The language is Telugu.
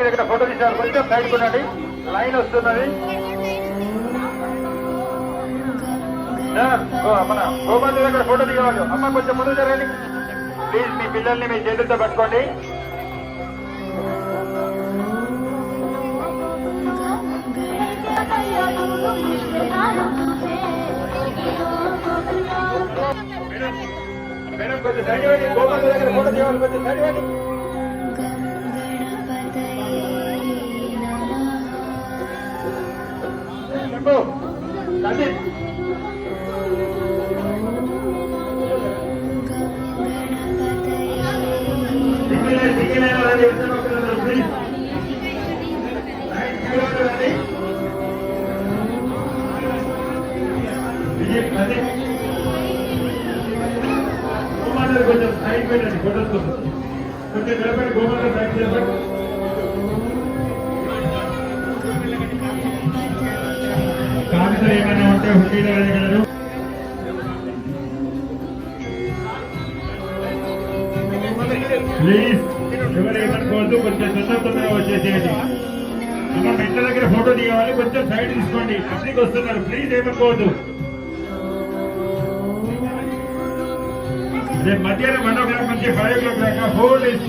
దగ్గర ఫోటో తీసారు కొంచెం సైడ్ కొనండి లైన్ వస్తున్నది. మన గోపాల్ దగ్గర ఫోటో తీయవాలి అమ్మ కొంచెం ముందు జరగండి. ప్లీజ్ మీ పిల్లల్ని మీ చేతులతో పట్టుకోండి. మేడం కొంచెం సైడ్ ఇవ్వండి గోపాల్ దగ్గర ఫోటో తీయాలి కొంచెం సైడ్ ఇవ్వండి go. That's it. కొంచెం సైడ్ పెట్టండి ఫోటోస్ కోసం కొంచెం నిలబడి గోమాత సైడ్ నిలబడి అంటే ఉంటే గారు వేయగలరు ప్లీజ్ ఎవరు కొంచెం తొందర తొందరగా వచ్చేసేయండి. అమ్మ మెట్ల దగ్గర ఫోటో తీయాలి కొంచెం సైడ్ తీసుకోండి. పబ్లిక్ వస్తున్నారు ప్లీజ్ ఏమనుకోవద్దు. రేపు మధ్యాహ్నం వన్ ఓ క్లాక్ నుంచి ఫైవ్ ఓ క్లాక్ దాకా డేస్